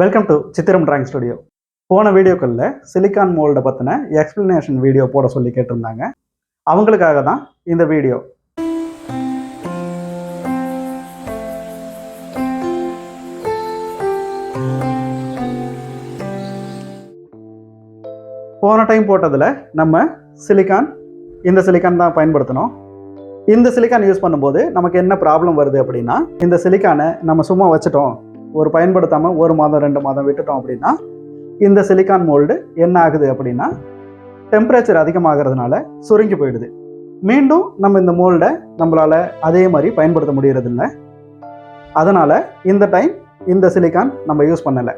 Welcome to Chithiram drawing studio போன வீடியோக்களில் silicon மோல்டை பற்றின எக்ஸ்பிளனேஷன் வீடியோ போட சொல்லி கேட்டிருந்தாங்க. அவங்களுக்காக தான் இந்த வீடியோ. போன டைம் போட்டதில் நம்ம சிலிக்கான் இந்த சிலிக்கான் தான் பயன்படுத்தினோம். இந்த சிலிக்கான் யூஸ் பண்ணும்போது நமக்கு என்ன ப்ராப்ளம் வருது அப்படின்னா இந்த சிலிக்கானை நம்ம சும்மா வச்சுட்டோம். ஒரு பயன்படுத்தாமல் ஒரு மாதம் ரெண்டு மாதம் விட்டுட்டோம் அப்படின்னா இந்த சிலிக்கான் மோல்டு என்ன ஆகுது அப்படின்னா டெம்பரேச்சர் அதிகமாகிறதுனால சுருங்கி போயிடுது. மீண்டும் நம்ம இந்த மோல்டை நம்மளால் அதே மாதிரி பயன்படுத்த முடியறதில்ல. அதனால் இந்த டைம் இந்த சிலிக்கான் நம்ம யூஸ் பண்ணலை.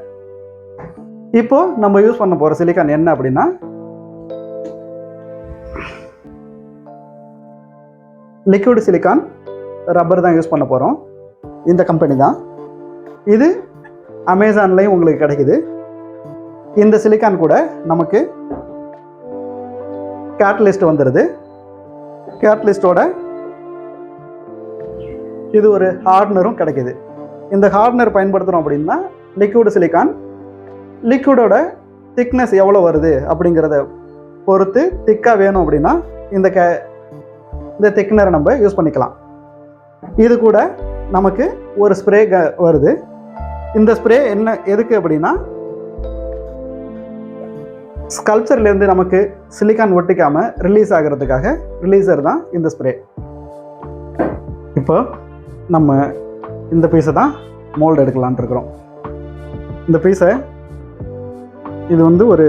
இப்போ நம்ம யூஸ் பண்ண போகிற சிலிக்கான் என்ன அப்படின்னா லிக்விட் சிலிக்கான் ரப்பர் தான் யூஸ் பண்ண போகிறோம் இந்த கம்பெனி தான். இது அமேசான்லேயும் உங்களுக்கு கிடைக்குது. இந்த சிலிக்கான் கூட நமக்கு கேட்டலிஸ்ட் வந்துடுது கேட்டலிஸ்டோட இது ஒரு ஹார்ட்னரும் கிடைக்குது. இந்த ஹார்ட்னர் பயன்படுத்துகிறோம் அப்படின்னா லிக்விட் சிலிக்கான் லிக்விடோட திக்னஸ் எவ்வளோ வருது அப்படிங்கிறத பொறுத்து திக்காக வேணும் அப்படின்னா இந்த கே இந்த திக்னரை நம்ம யூஸ் பண்ணிக்கலாம். இது கூட நமக்கு ஒரு ஸ்ப்ரே க வருது. இந்த ஸ்ப்ரே என்ன எதுக்கு அப்படின்னா ஸ்கல்ப்சர்லேருந்து நமக்கு சிலிக்கான் ஒட்டிக்காமல் ரிலீஸ் ஆகிறதுக்காக ரிலீஸர் தான் இந்த ஸ்ப்ரே இப்போ நம்ம இந்த பீஸை தான் மோல்டு எடுக்கலான்ட்டு இருக்கிறோம். இந்த பீஸை இது வந்து ஒரு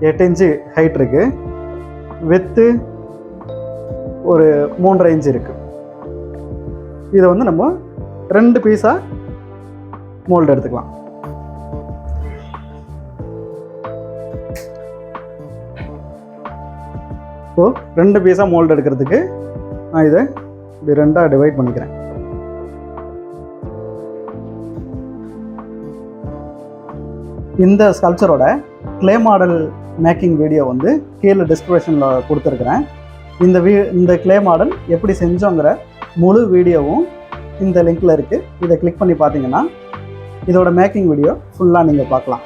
எட்டு இன்ச்சு ஹைட் இருக்குது வித்து ஒரு மூன்றரை இன்ச்சு இருக்குது இதை வந்து நம்ம ரெண்டு பீஸாக மோல்டு எடுத்துக்கலாம். ஸோ ரெண்டு பீஸாக மோல்டு எடுக்கிறதுக்கு நான் இதை இப்படி ரெண்டாக டிவைட் பண்ணிக்கிறேன். இந்த ஸ்கல்ச்சரோட க்ளே மாடல் மேக்கிங் வீடியோ வந்து கீழே டிஸ்கிரிப்ஷனில் கொடுத்துருக்குறேன். இந்த வீ இந்த க்ளே மாடல் எப்படி செஞ்சோங்கிற முழு வீடியோவும் இந்த லிங்க்கில் இருக்குது இதை கிளிக் பண்ணி பார்த்தீங்கன்னா இதோட மேக்கிங் வீடியோ ஃபுல்லாக நீங்கள் பார்க்கலாம்.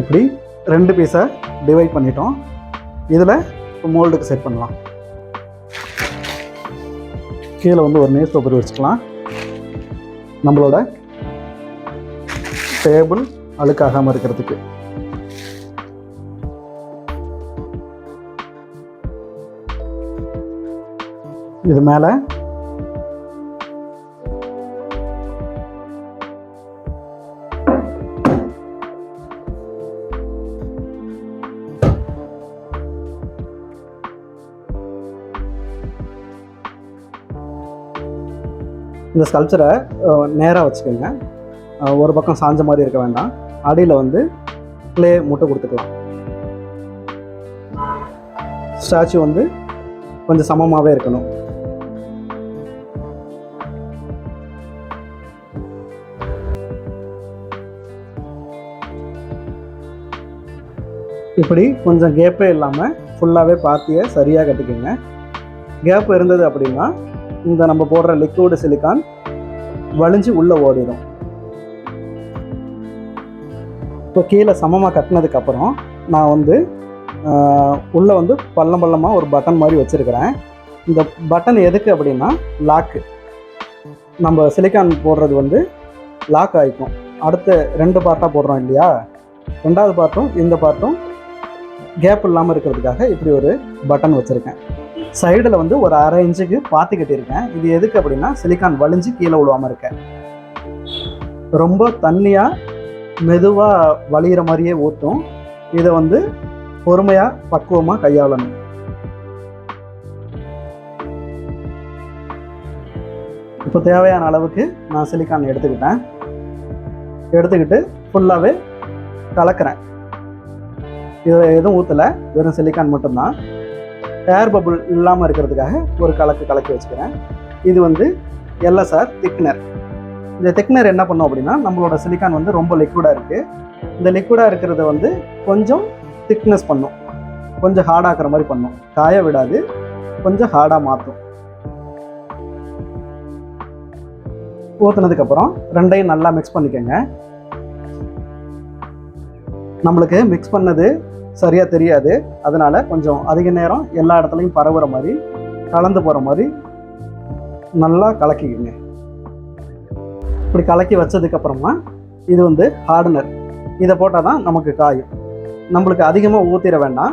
இப்படி ரெண்டு பீஸை டிவைட் பண்ணிட்டோம். இதில் மோல்டுக்கு செட் பண்ணலாம். கீழே வந்து ஒரு நியூஸ் பேப்பர் வச்சுக்கலாம். நம்மளோட டேபிள் அழுக்காகாமல் இருக்கிறதுக்கு. இது மேலே. இந்த ஸ்கல்ச்சரை நேராக வச்சுக்கோங்க. ஒரு பக்கம் சாஞ்ச மாதிரி இருக்க வேண்டாம். அடியில் வந்து க்ளே முட்டை கொடுத்துக்கலாம். ஸ்டாச்சு வந்து கொஞ்சம் சமமாகவே இருக்கணும். இப்படி கொஞ்சம் கேப்பே இல்லாமல் ஃபுல்லாகவே பாத்தியை சரியாக கட்டிக்கோங்க. கேப் இருந்தது அப்படின்னா இந்த நம்ம போடுற லிக்விடு சிலிக்கான் வலிஞ்சு உள்ளே ஓடிடும் இப்போ கீழே சமமாக கட்டினதுக்கப்புறம் நான் வந்து உள்ளே வந்து பள்ளம் பள்ளமாக ஒரு பட்டன் மாதிரி வச்சுருக்கிறேன். இந்த பட்டன் எதுக்கு அப்படின்னா லாக்கு நம்ம சிலிக்கான் போடுறது வந்து லாக் ஆகிக்கும் அடுத்த ரெண்டு பார்ட்டாக போடுறோம் இல்லையா? ரெண்டாவது பார்ட்டும் இந்த பார்ட்டும் கேப் இல்லாமல் இருக்கிறதுக்காக இப்படி ஒரு பட்டன் வச்சுருக்கேன். சைடில் வந்து ஒரு அரை இன்ச்சுக்கு பாத்தி கட்டியிருக்கேன். இது எதுக்கு அப்படின்னா சிலிக்கான் வலிஞ்சு கீழே விழுவாமல் இருக்கேன். ரொம்ப தண்ணியாக மெதுவாக வலிகிற மாதிரியே ஊற்றும் இதை வந்து பொறுமையாக பக்குவமாக கையாளணும். இப்போ தேவையான அளவுக்கு நான் சிலிக்கான் எடுத்துக்கிட்டேன். எடுத்துக்கிட்டு ஃபுல்லாகவே கலக்கிறேன். இதில் எதுவும் ஊற்றலை வெறும் சிலிக்கான் மட்டும்தான். ஏர் பபுள் இல்லாமல் இருக்கிறதுக்காக ஒரு கலக்கு கலக்கி வச்சுக்கிறேன். இது வந்து எல்எஸ்ஆர் திக்னர் இந்த திக்னர் என்ன பண்ணும் அப்படின்னா நம்மளோட சிலிக்கான் வந்து ரொம்ப லிக்விடாக இருக்குது இந்த லிக்விடாக இருக்கிறத வந்து கொஞ்சம் திக்னஸ் பண்ணும். கொஞ்சம் ஹார்டாக்குற மாதிரி பண்ணும். காய விடாது. கொஞ்சம் ஹார்டாக மாற்றும். ஊற்றுனதுக்கப்புறம் ரெண்டையும் நல்லா மிக்ஸ் பண்ணிக்கோங்க. நம்மளுக்கு மிக்ஸ் பண்ணது சரியாக தெரியாது. அதனால் கொஞ்சம் அதிக நேரம் எல்லா இடத்துலையும் பரவுகிற மாதிரி கலந்து போகிற மாதிரி நல்லா கலக்கிக்கோங்க. இப்படி கலக்கி வச்சதுக்கப்புறமா இது வந்து ஹார்டனர் இதை போட்டால் தான் நமக்கு காயும். நம்மளுக்கு அதிகமாக ஊற்றிட வேண்டாம்.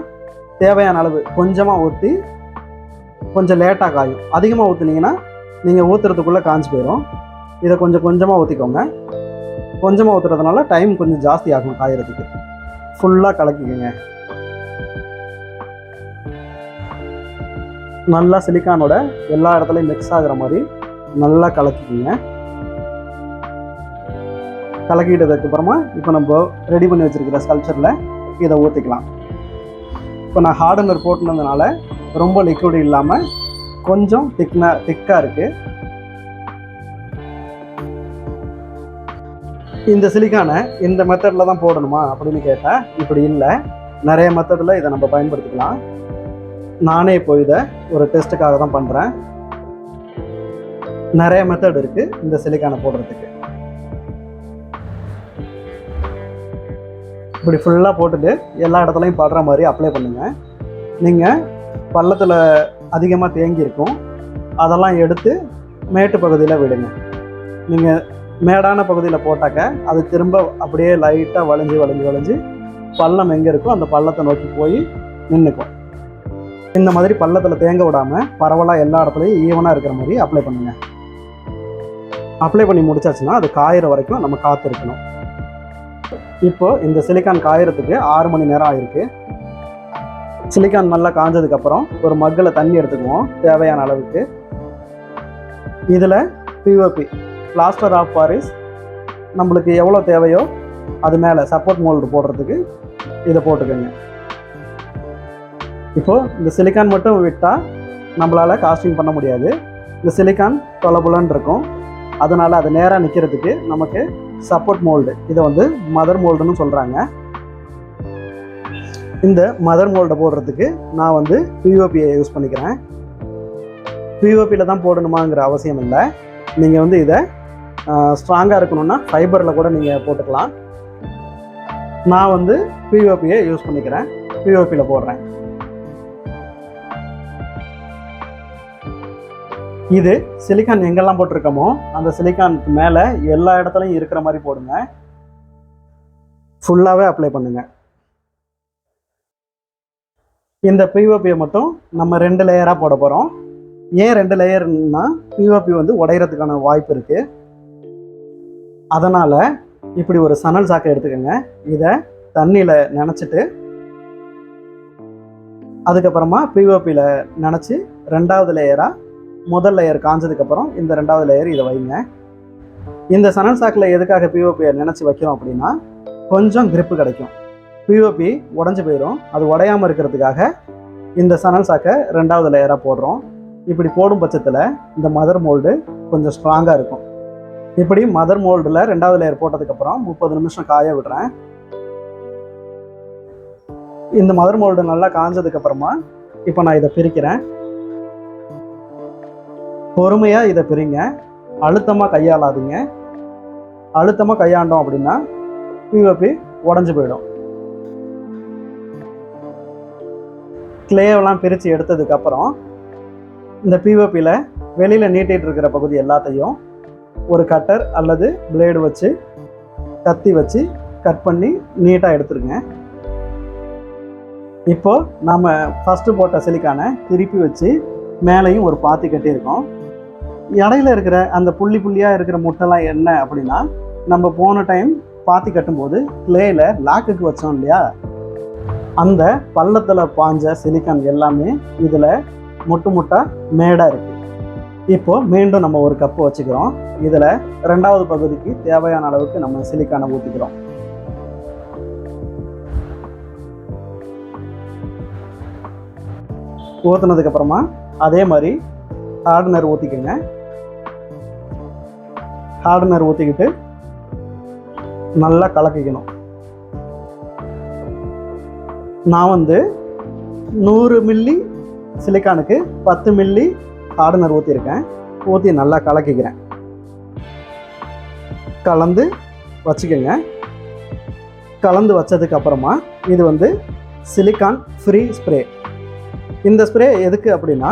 தேவையான அளவு கொஞ்சமாக ஊற்றி கொஞ்சம் லேட்டாக காயும். அதிகமாக ஊற்றுனீங்கன்னா நீங்கள் ஊற்றுறதுக்குள்ளே காஞ்சு போயிடும் இதை கொஞ்சம் கொஞ்சமாக ஊற்றிக்கோங்க கொஞ்சமாக ஊற்றுறதுனால டைம் கொஞ்சம் ஜாஸ்தி ஆகும் காயறதுக்கு. ஃபுல்லாக கலக்கிக்கோங்க. நல்லா சிலிக்கானோட எல்லா இடத்துலையும் மிக்ஸ் ஆகிற மாதிரி நல்லா கலக்கிக்கோங்க. கலக்கிட்டதுக்கு அப்புறமா இப்போ நம்ம ரெடி பண்ணி வச்சுருக்கிற ஸ்கல்ச்சரில் இதை ஊற்றிக்கலாம் இப்போ நான் ஹார்டனர் போட்டுனதுனால ரொம்ப லிக்விட் இல்லாமல் கொஞ்சம் திக்னா திக்காக இருக்குது இந்த சிலிக்கானை இந்த மெத்தடில் தான் போடணுமா அப்படின்னு கேட்டால் இப்படி இல்லை. நிறைய மெத்தடில் இதை நம்ம பயன்படுத்திக்கலாம். நானே இப்போ இதை ஒரு டெஸ்ட்டுக்காக தான் பண்ணுறேன் நிறைய மெத்தட் இருக்குது இந்த சிலிக்கானை போடுறதுக்கு. இப்படி ஃபுல்லாக போட்டுட்டு எல்லா இடத்துலையும் படுற மாதிரி அப்ளை பண்ணுங்கள் நீங்கள் பள்ளத்தில் அதிகமாக தேங்கி இருக்கும். அதெல்லாம் எடுத்து மேட்டு பகுதியில் விடுங்க. நீங்கள் மேடான பகுதியில் போட்டாக்க அது திரும்ப அப்படியே லைட்டாக வளைஞ்சு வளைஞ்சு வளைஞ்சு பள்ளம் எங்கே இருக்கோ அந்த பள்ளத்தை நோக்கி போய் நின்றுக்கும் இந்த மாதிரி பள்ளத்தில் தேங்க விடாமல் பரவலாக எல்லா இடத்துலையும் ஈவனாக இருக்கிற மாதிரி அப்ளை பண்ணுங்கள் அப்ளை பண்ணி முடிச்சாச்சுன்னா அது காயிற வரைக்கும் நம்ம காத்திருக்கணும். இப்போ இந்த சிலிக்கான் காயறதுக்கு ஆறு மணி நேரம் ஆயிருக்கு. சிலிக்கான் நல்லா காஞ்சதுக்கப்புறம் ஒரு மக்கில் தண்ணி எடுத்துக்குவோம் தேவையான அளவுக்கு. இதில் பிஓபி பிளாஸ்டர் ஆஃப் பாரிஸ் நம்மளுக்கு எவ்வளோ தேவையோ அது மேலே சப்போர்ட் மோல்டு போடுறதுக்கு இதை போட்டுக்கோங்க. இப்போது இந்த சிலிக்கான் மட்டும் விட்டால் நம்மளால் காஸ்டிங் பண்ண முடியாது. இந்த சிலிக்கான் தொலைபுலன் இருக்கும். அதனால் அது நேராக நிற்கிறதுக்கு நமக்கு சப்போர்ட் மோல்டு இதை வந்து மதர் மோல்டுன்னு சொல்கிறாங்க இந்த மதர் மோல்டை போடுறதுக்கு நான் வந்து பிஓபியை யூஸ் பண்ணிக்கிறேன். பிஓபியில் தான் போடணுமாங்கிற அவசியம் இல்லை. நீங்கள் வந்து இதை ஸ்ட்ராங்காக இருக்கணும்னா ஃபைபரில் கூட நீங்கள் போட்டுக்கலாம். நான் வந்து பிஓபியை யூஸ் பண்ணிக்கிறேன். பிஓபியில் போடுறேன். இது சிலிக்கான் எங்கெல்லாம் போட்டிருக்கோமோ அந்த சிலிக்கானுக்கு மேலே எல்லா இடத்துலையும் இருக்கிற மாதிரி போடுங்க. ஃபுல்லாகவே அப்ளை பண்ணுங்கள் இந்த பிஓபியை மட்டும் நம்ம ரெண்டு லேயராக போட போகிறோம் ஏன் ரெண்டு லேயர்னா பிஓபி வந்து உடையிறதுக்கான வாய்ப்பு இருக்குது அதனால் இப்படி ஒரு சணல் சாக்கை எடுத்துக்கோங்க. இதை தண்ணியில் நினச்சிட்டு அதுக்கப்புறமா பிஓபியில் நினச்சி ரெண்டாவது லேயராக முதல் லேயர் காஞ்சதுக்கப்புறம் இந்த ரெண்டாவது லேயர் இதை வைங்க. இந்த சணல் சாக்கில் எதுக்காக பிஓபியை நினச்சி வைக்கிறோம் அப்படின்னா கொஞ்சம் கிரிப்பு கிடைக்கும். பிஓபி உடஞ்சி போயிடும் அது உடையாமல் இருக்கிறதுக்காக இந்த சணல் சாக்கை ரெண்டாவது லேயராக போடுறோம். இப்படி போடும் பட்சத்தில் இந்த மதர் மோல்டு கொஞ்சம் ஸ்ட்ராங்காக இருக்கும். இப்படி மதர் மோல்டில் ரெண்டாவது லேயர் போட்டதுக்கப்புறம் முப்பது நிமிஷம் காய விடுறேன். இந்த மதர் மோல்டு நல்லா காஞ்சதுக்கப்புறமா இப்போ நான் இதை பிரிக்கிறேன். பொறுமையாக இதை பிரிங்க. அழுத்தமாக கையாளாதீங்க. அழுத்தமாக கையாண்டோம் அப்படின்னா பிஓபி உடஞ்சி போயிடும். கிளேவெல்லாம் பிரித்து எடுத்ததுக்கப்புறம் இந்த பிஓபியில் வெளியில் நீட்டிகிட்டு இருக்கிற பகுதி எல்லாத்தையும் ஒரு கட்டர் அல்லது பிளேடு வச்சு கத்தி வச்சு கட் பண்ணி நீட்டாக எடுத்துருங்க. இப்போது நாம் ஃபஸ்ட்டு போட்ட சிலிக்கானை திருப்பி வச்சு மேலேயும் ஒரு பாத்தி கட்டியிருக்கோம். இடையில இருக்கிற அந்த புள்ளி புள்ளியாக இருக்கிற முட்டைலாம் என்ன அப்படின்னா நம்ம போன டைம் பாத்தி கட்டும்போது கிளேயில் லாக்குக்கு வச்சோம் இல்லையா? அந்த பள்ளத்தில் பாஞ்ச சிலிக்கான் எல்லாமே இதில் முட்டு முட்டாக மேடாக இருக்குது இப்போ மீண்டும் நம்ம ஒரு கப்பு வச்சுக்கிறோம். இதில் ரெண்டாவது பகுதிக்கு தேவையான அளவுக்கு நம்ம சிலிக்கானை ஊற்றிக்கிறோம் ஊற்றுனதுக்கப்புறமா அதே மாதிரி ஆர்டினர் ஊற்றிக்கோங்க ஹார்டனர் ஊற்றிக்கிட்டு நல்லா கலக்கிக்கணும். நான் வந்து நூறு மில்லி சிலிக்கானுக்கு பத்து மில்லி ஹார்டனர் ஊற்றிருக்கேன் ஊற்றி நல்லா கலக்கிக்கிறேன். கலந்து வச்சுக்கோங்க. கலந்து வச்சதுக்கு அப்புறமா இது வந்து சிலிக்கான் ஃப்ரீ ஸ்ப்ரே. இந்த ஸ்ப்ரே எதுக்கு அப்படின்னா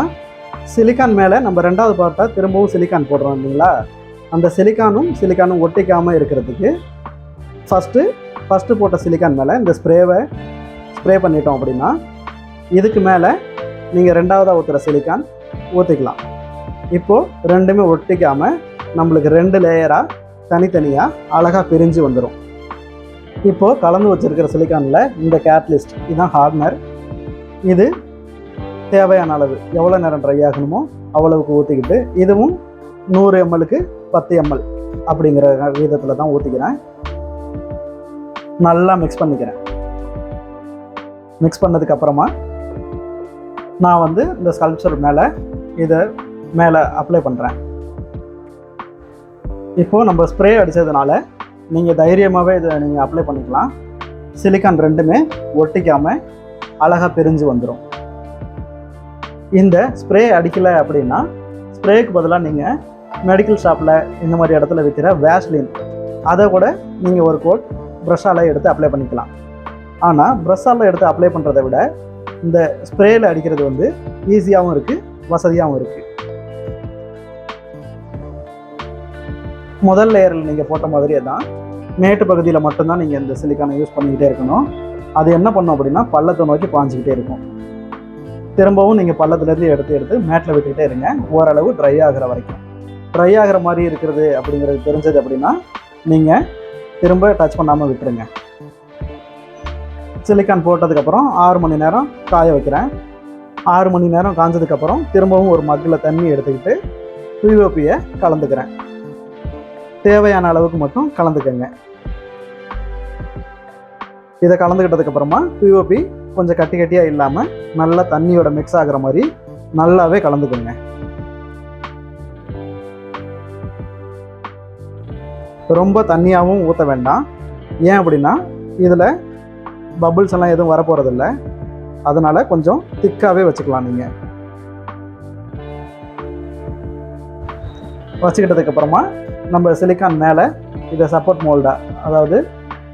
சிலிக்கான் மேலே நம்ம ரெண்டாவது பார்ட்டாக திரும்பவும் சிலிக்கான் போடுறோம் இல்லைங்களா? அந்த சிலிக்கானும் சிலிக்கானும் ஒட்டிக்காமல் இருக்கிறதுக்கு ஃபஸ்ட்டு ஃபஸ்ட்டு போட்ட சிலிக்கான் மேலே இந்த ஸ்ப்ரேவை ஸ்ப்ரே பண்ணிட்டோம் அப்படின்னா இதுக்கு மேலே நீங்கள் ரெண்டாவதாக ஊற்றுற சிலிக்கான் ஊற்றிக்கலாம் இப்போது ரெண்டுமே ஒட்டிக்காமல் நம்மளுக்கு ரெண்டு லேயராக தனித்தனியாக அழகாக பிரிஞ்சு வந்துடும் இப்போது கலந்து வச்சிருக்கிற சிலிக்கானில் இந்த கேட்லிஸ்ட் இதுதான் ஹார்ட்னர் இது தேவையான அளவு எவ்வளோ நேரம் ட்ரை ஆகணுமோ அவ்வளவுக்கு ஊற்றிக்கிட்டு இதுவும் நூறு எம்எலுக்கு பத்து எம்எல் அப்படிங்கிற விதத்தில் தான் ஊற்றிக்கிறேன் நல்லா மிக்ஸ் பண்ணிக்கிறேன். மிக்ஸ் பண்ணதுக்கு அப்புறமா நான் வந்து இந்த ஸ்கல்ப்சர் மேலே இதை மேலே அப்ளை பண்ணுறேன் இப்போது நம்ம ஸ்ப்ரே அடித்ததுனால நீங்கள் தைரியமாகவே இதை நீங்கள் அப்ளை பண்ணிக்கலாம். சிலிக்கான் ரெண்டுமே ஒட்டிக்காமல் அழகாக பிரிஞ்சு வந்துடும் இந்த ஸ்ப்ரே அடிக்கலை அப்படின்னா ஸ்ப்ரேக்கு பதிலாக நீங்கள் மெடிக்கல் ஷாப்பில் இந்த மாதிரி இடத்துல விற்கிற வேஸ்லின் அதை கூட நீங்கள் ஒரு கோட் ப்ரெஷ்ஷால் எடுத்து அப்ளை பண்ணிக்கலாம். ஆனால் ப்ரெஷ்ஷால் எடுத்து அப்ளை பண்ணுறதை விட இந்த ஸ்ப்ரேயில் அடிக்கிறது வந்து ஈஸியாகவும் இருக்குது வசதியாகவும் இருக்குது முதல் லேயரில் நீங்கள் போட்ட மாதிரியே தான் மேட்டு பகுதியில் மட்டும்தான் நீங்கள் இந்த சிலிக்கானை யூஸ் பண்ணிக்கிட்டே இருக்கணும். அது என்ன பண்ணும் அப்படின்னா பள்ளத்தை நோக்கி பாஞ்சிக்கிட்டே இருக்கும். திரும்பவும் நீங்கள் பள்ளத்துலேருந்து எடுத்து எடுத்து மேட்டில் விட்டுக்கிட்டே இருங்க. ஓரளவு ட்ரை ஆகிற வரைக்கும். ட்ரை ஆகிற மாதிரி இருக்கிறது அப்படிங்கிறது தெரிஞ்சது அப்படின்னா நீங்கள் திரும்ப டச் பண்ணாமல் விட்டுருங்க. சிலிக்கான் போட்டதுக்கப்புறம் ஆறு மணி நேரம் காய வைக்கிறேன். ஆறு மணி நேரம் காஞ்சதுக்கப்புறம் திரும்பவும் ஒரு மக்கில் தண்ணி எடுத்துக்கிட்டு பிஓபியை கலந்துக்கிறேன். தேவையான அளவுக்கு மட்டும் கலந்துக்கங்க. இதை கலந்துக்கிட்டதுக்கப்புறமா பிஓபி கொஞ்சம் கட்டி கட்டியாக இல்லாமல் நல்லா தண்ணியோட மிக்ஸ் ஆகிற மாதிரி நல்லாவே கலந்துக்கோங்க. ரொம்ப தண்ணியாகவும் ஊற்ற வேண்டாம். ஏன் அப்படின்னா இதில் பபுள்ஸ் எல்லாம் எதுவும் வரப்போகிறதில்ல அதனால் கொஞ்சம் திக்காகவே வச்சுக்கலாம் நீங்கள் வச்சுக்கிட்டதுக்கப்புறமா நம்ம சிலிக்கான் மேலே இதை சப்போர்ட் மோல்டாக அதாவது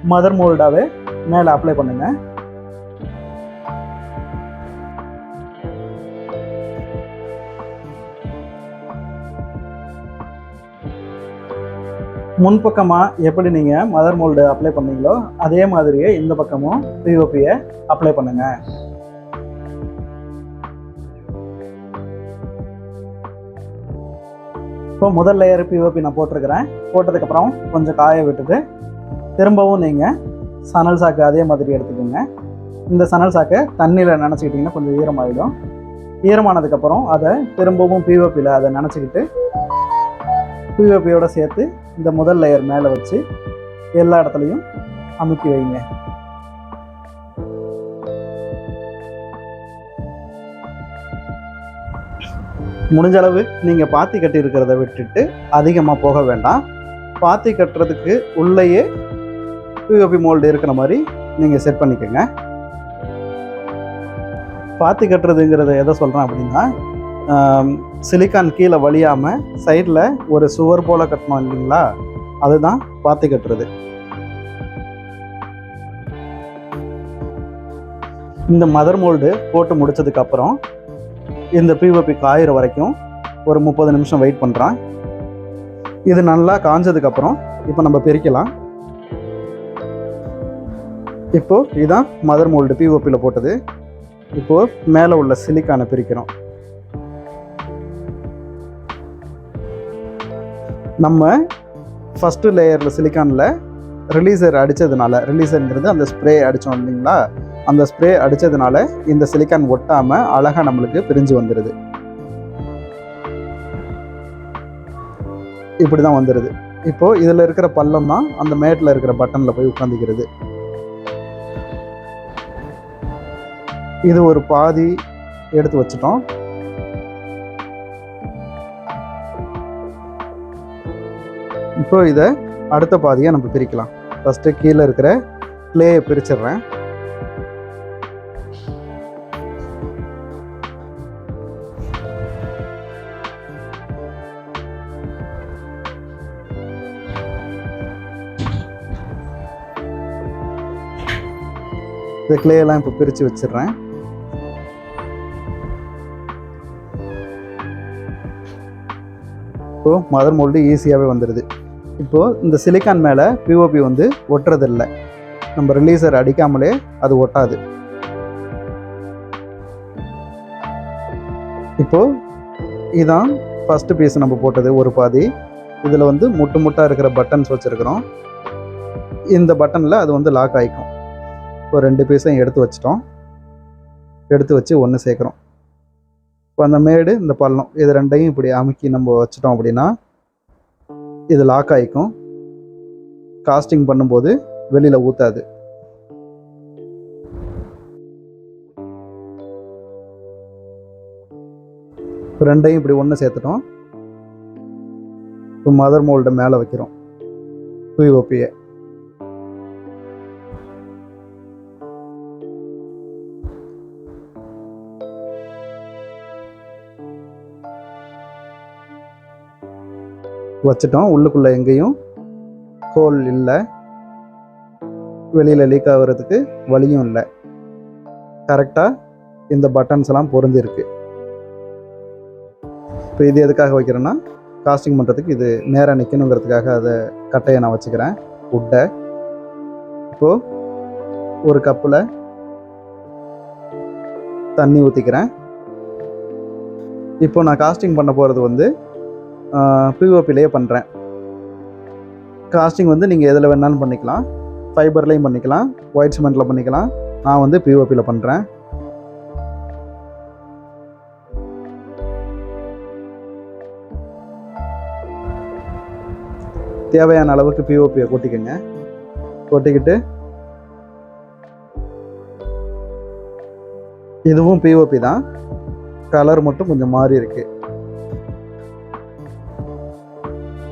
மதர் மோல்டாவே மேலே அப்ளை பண்ணுங்கள் முன்பக்கமாக எப்படி நீங்கள் மதர் மோல்டு அப்ளை பண்ணீங்களோ அதே மாதிரியே இந்த பக்கமும் பிஓபியை அப்ளை பண்ணுங்கள் இப்போ முதல் லேயர் பிஓபி நான் போட்டிருக்கிறேன். போட்டதுக்கப்புறம் கொஞ்சம் காய விட்டுட்டு திரும்பவும் நீங்கள் சணல் சாக்கு அதே மாதிரி எடுத்துக்கோங்க. இந்த சணல் சாக்கை தண்ணியில் நினச்சிக்கிட்டிங்கன்னா கொஞ்சம் ஈரமாகிடும் ஈரமானதுக்கப்புறம் அதை திரும்பவும் பிஓபியில் அதை நினச்சிக்கிட்டு பிஓபியோட சேர்த்து இந்த முதல் லேயர் மேலே வச்சு எல்லா இடத்துலையும் அமுக்கி வைங்க. முடிஞ்ச அளவு நீங்கள் பாத்தி கட்டி இருக்கிறத விட்டுட்டு அதிகமாக போக வேண்டாம். பாத்தி கட்டுறதுக்கு உள்ளேயே பிஓபி மோல்டு இருக்கிற மாதிரி நீங்கள் செட் பண்ணிக்கோங்க. பாத்தி கட்டுறதுங்கிறத எதை சொல்கிறேன் அப்படின்னா சிலிக்கான் கீழே வழியாமல் சைடில் ஒரு சுவர் போல் கட்டணும் இல்லைங்களா? அதுதான் பாத்தி கட்டுறது. இந்த மதர் மோல்டு போட்டு முடிச்சதுக்கப்புறம் இந்த பிஓபி காயிற வரைக்கும் ஒரு முப்பது நிமிஷம் வெயிட் பண்ணுறான் இது நல்லா காஞ்சதுக்கப்புறம் இப்போ நம்ம பிரிக்கலாம். இப்போ இதுதான் மதர் மோல்டு பிஓபியில் போட்டது. இப்போது மேலே உள்ள சிலிக்கானை பிரிக்கிறோம். நம்ம ஃபஸ்ட்டு லேயரில் சிலிக்கானில் ரிலீசர் அடித்ததுனால ரிலீசருங்கிறது அந்த ஸ்ப்ரே அடித்தோம் இல்லைங்களா? அந்த ஸ்ப்ரே அடித்ததுனால இந்த சிலிக்கான் ஒட்டாமல் அழகாக நம்மளுக்கு பிரிஞ்சு வந்துடுது இப்படி தான் வந்துடுது இப்போது இதில் இருக்கிற பள்ளம் தான் அந்த மேட்டில் இருக்கிற பட்டனில் போய் உட்காந்துக்கிறது இது ஒரு பாதி எடுத்து வச்சிட்டோம். இப்போ இதை அடுத்த பாதியை நம்ம பிரிக்கலாம். ஃபஸ்ட்டு கீழே இருக்கிற கிளேயை பிரிச்சிடுறேன். இந்த கிளேயெல்லாம் இப்போ பிரித்து வச்சிடுறேன். இப்போது மதர் மோல்டு ஈஸியாகவே வந்துடுது இப்போது இந்த சிலிக்கான் மேலே பிஓபி வந்து ஒட்டுறதில்லை. நம்ம ரிலீசர் அடிக்காமலே அது ஒட்டாது. இப்போது இதான் ஃபஸ்ட்டு பீஸ் நம்ம போட்டது ஒரு பாதி. இதில் வந்து முட்டு முட்டாக இருக்கிற பட்டன்ஸ் வச்சுருக்குறோம். இந்த பட்டனில் அது வந்து லாக் ஆகிக்கும் இப்போ ரெண்டு பீஸையும் எடுத்து வச்சிட்டோம். எடுத்து வச்சு ஒன்று சேர்க்குறோம். இப்போ அந்த மேடு இந்த பள்ளம் இது ரெண்டையும் இப்படி அமுக்கி நம்ம வச்சிட்டோம் அப்படின்னா இது லாக் ஆகிக்கும் காஸ்டிங் பண்ணும்போது வெளியில் ஊற்றாது ரெண்டையும் இப்படி ஒன்று சேர்த்துட்டோம். இப்போ மதர் மோல்டை மேலே வைக்கிறோம். பிஓபியை வச்சிட்டோம். உள்ளுக்குள்ளே எங்கேயும் ஹோல் இல்லை. வெளியில் லீக் ஆகுறதுக்கு வழியும் இல்லை. கரெக்டாக இந்த பட்டன்ஸ் எல்லாம் பொருந்திருக்கு. இப்போ இது எதுக்காக வைக்கிறேன்னா காஸ்டிங் பண்ணுறதுக்கு இது நேராக நிற்கணுங்கிறதுக்காக அதை கட்டையை நான் வச்சுக்கிறேன். உட்டை. இப்போது ஒரு கப்பில் தண்ணி ஊற்றிக்கிறேன் இப்போ நான் காஸ்டிங் பண்ண போகிறது வந்து பிஓபிலேயே பண்ணுறேன் காஸ்டிங் வந்து நீங்கள் எதில் வேணாலும் பண்ணிக்கலாம். ஃபைபர்லேயும் பண்ணிக்கலாம். ஒயிட் சிமெண்ட்டில் பண்ணிக்கலாம். நான் வந்து பிஓபியில் பண்ணுறேன் தேவையான அளவுக்கு பிஓபியை கொட்டிக்கங்க. கொட்டிக்கிட்டு இதுவும் பிஓபி தான். கலர் மட்டும் கொஞ்சம் மாறி இருக்குது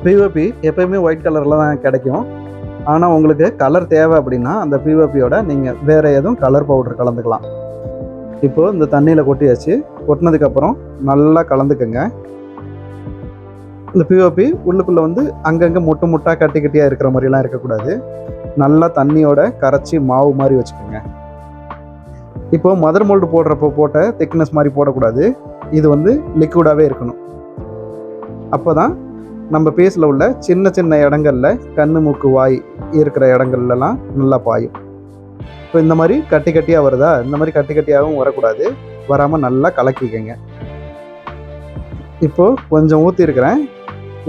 பிஓபி எப்பயுமே ஒயிட் கலரில் தான் கிடைக்கும். ஆனால் உங்களுக்கு கலர் தேவை அப்படின்னா அந்த பிஓபியோட நீங்கள் வேறு எதுவும் கலர் பவுடர் கலந்துக்கலாம். இப்போது இந்த தண்ணியில் கொட்டியாச்சு. கொட்டினதுக்கப்புறம் நல்லா கலந்துக்குங்க. இந்த பிஓபி உள்ளுக்குள்ளே வந்து அங்கங்கே முட்டு முட்டாக கட்டி கட்டியாக இருக்கிற மாதிரிலாம் இருக்கக்கூடாது. நல்லா தண்ணியோட கரைச்சி மாவு மாதிரி வச்சுக்கோங்க. இப்போ மதர் மோல்டு போடுறப்போ போட்ட திக்னஸ் மாதிரி போடக்கூடாது. இது வந்து லிக்விடாகவே இருக்கணும். அப்போ தான் நம்ம பேஸில் உள்ள சின்ன சின்ன இடங்களில் கண்ணு மூக்கு வாய் இருக்கிற இடங்கள்லாம் நல்லா பாயும். இப்போ இந்த மாதிரி கட்டி கட்டியாக வருதா? இந்த மாதிரி கட்டி கட்டியாகவும் வரக்கூடாது. வராமல் நல்லா கலக்கிக்கங்க இப்போது கொஞ்சம் ஊற்றிருக்கிறேன்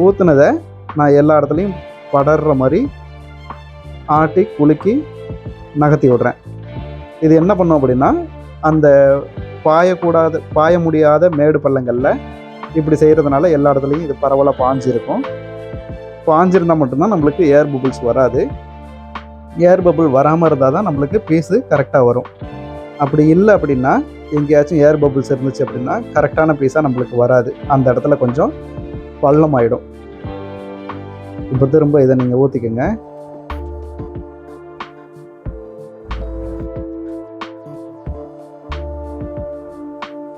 ஊற்றுனதை நான் எல்லா இடத்துலையும் படர்ற மாதிரி ஆட்டி குலுக்கி நகர்த்தி விடுறேன். இது என்ன பண்ணோம் அப்படின்னா அந்த பாயக்கூடாத பாய முடியாத மேடு பள்ளங்களில் இப்படி செய்கிறதுனால எல்லா இடத்துலையும் இது பரவலாக பாஞ்சிருக்கும். பாஞ்சிருந்தால் மட்டும்தான் நம்மளுக்கு ஏர் பபுள்ஸ் வராது. ஏர் பபுள் வராமல் இருந்தால் தான் நம்மளுக்கு பீஸு கரெக்டாக வரும். அப்படி இல்லை அப்படின்னா எங்கேயாச்சும் ஏர் பபுள்ஸ் இருந்துச்சு அப்படின்னா கரெக்டான பீஸாக நம்மளுக்கு வராது. அந்த இடத்துல கொஞ்சம் பள்ளம் ஆகிடும் இப்போ திரும்ப இதை நீங்கள் ஊற்றிக்கோங்க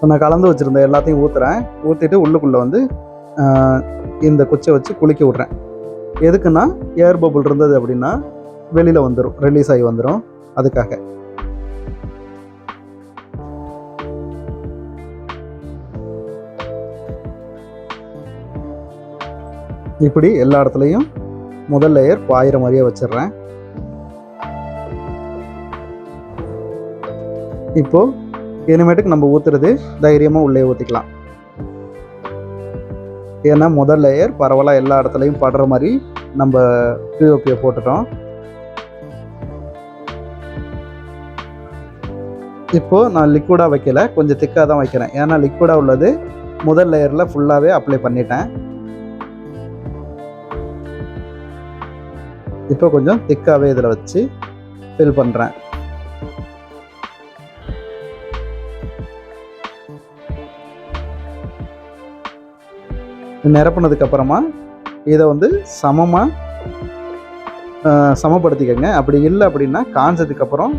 இப்போ நான் கலந்து வச்சுருந்த எல்லாத்தையும் ஊற்றுறேன் ஊற்றிட்டு உள்ளுக்குள்ளே வந்து இந்த குச்சை வச்சு குளிக்க விட்றேன். எதுக்குன்னா ஏர் பபுள் இருந்தது அப்படின்னா வெளியில் வந்துடும் ரிலீஸ் ஆகி வந்துடும் அதுக்காக. இப்படி எல்லா இடத்துலையும் முதல் லேயர் பாயிற மாதிரியே வச்சிடுறேன். இப்போது இனிமேட்டுக்கு நம்ம ஊற்றுறது தைரியமாக உள்ளே ஊற்றிக்கலாம் ஏன்னா முதல் லேயர் பரவலாக எல்லா இடத்துலையும் படுற மாதிரி நம்ம பிஓபியை போட்டுட்டோம். இப்போது நான் லிக்விடாக வைக்கல. கொஞ்சம் திக்காக தான் வைக்கிறேன். ஏன்னா லிக்விடாக உள்ளது முதல் லேயரில் ஃபுல்லாகவே அப்ளை பண்ணிட்டேன். இப்போ கொஞ்சம் திக்காகவே இதில் வச்சு ஃபில் பண்ணுறேன் நிரப்புனதுக்கு அப்புறமா இதை வந்து சமமாக சமப்படுத்திக்கோங்க. அப்படி இல்லை அப்படின்னா காஞ்சதுக்கு அப்புறம்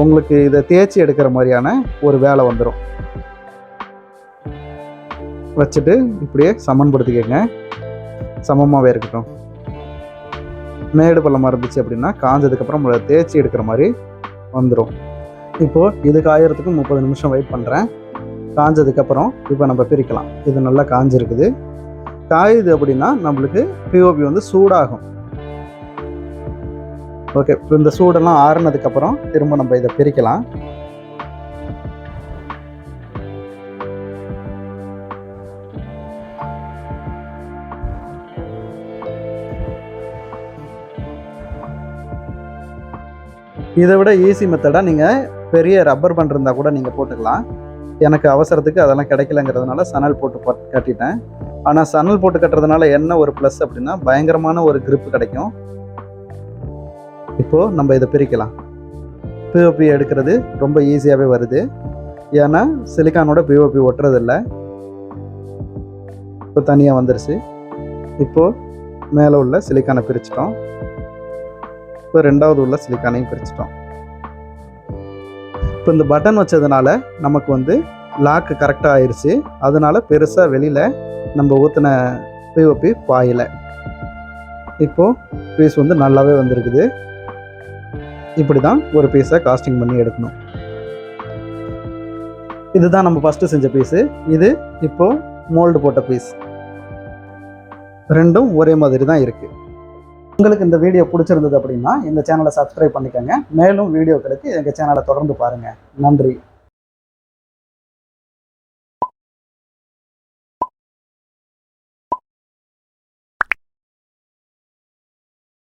உங்களுக்கு இதை தேய்ச்சி எடுக்கிற மாதிரியான ஒரு வேலை வந்துடும் வச்சுட்டு இப்படியே சமன்படுத்திக்கோங்க. சமமாகவே இருக்கட்டும். மேடு பள்ளமாக இருந்துச்சு அப்படின்னா காஞ்சதுக்கப்புறம் உங்களை தேய்ச்சி எடுக்கிற மாதிரி வந்துடும் இப்போது இது காயறதுக்கு முப்பது நிமிஷம் வெயிட் பண்ணுறேன் காஞ்சதுக்கப்புறம் இப்போ நம்ம பிரிக்கலாம். இது நல்லா காஞ்சிருக்குது. காயுது அப்படின்னா நம்மளுக்கு பிஓபி வந்து சூடாகும். ஓகே இப்போ இந்த சூடெல்லாம் ஆறுனதுக்கப்புறம் திரும்ப நம்ம இதை பிரிக்கலாம். இதை விட ஈஸி மெத்தடாக நீங்கள் பெரிய ரப்பர் பண்ட் இருந்தால் கூட நீங்கள் போட்டுக்கலாம். எனக்கு அவசரத்துக்கு அதெல்லாம் கிடைக்கலங்கிறதுனால சணல் போட்டு கட்டிட்டேன். ஆனால் சணல் போட்டு கட்டுறதுனால என்ன ஒரு ப்ளஸ் அப்படின்னா பயங்கரமான ஒரு grip கிடைக்கும். இப்போது நம்ம இதை பிரிக்கலாம். பிஓபி எடுக்கிறது ரொம்ப ஈஸியாகவே வருது. ஏன்னா சிலிக்கானோட பிஓபி ஒட்டுறதில்ல. இப்போ தனியாக வந்துருச்சு. இப்போது மேலே உள்ள சிலிக்கானை பிரிச்சிட்டோம். இப்போ ரெண்டாவது உள்ள சிலிக்கானையும் பிரிச்சிட்டோம். இப்போ இந்த பட்டன் வச்சதுனால நமக்கு வந்து லாக்கு கரெக்டாக ஆயிடுச்சு அதனால பெருசாக வெளியில் நம்ம ஊற்றின பிஓபி பாயல. இப்போது பீஸ் வந்து நல்லாவே வந்திருக்குது. இப்படி தான் ஒரு பீஸை காஸ்டிங் பண்ணி எடுக்கணும். இதுதான் நம்ம ஃபஸ்ட்டு செஞ்ச பீஸு இது இப்போது மோல்டு போட்ட பீஸ் ரெண்டும் ஒரே மாதிரி தான் இருக்குது உங்களுக்கு இந்த வீடியோ பிடிச்சிருந்தது அப்படின்னா இந்த சேனலை சப்ஸ்கிரைப் பண்ணிக்கோங்க. மேலும் வீடியோக்களுக்கு எங்கள் சேனலை தொடர்ந்து பாருங்கள் நன்றி.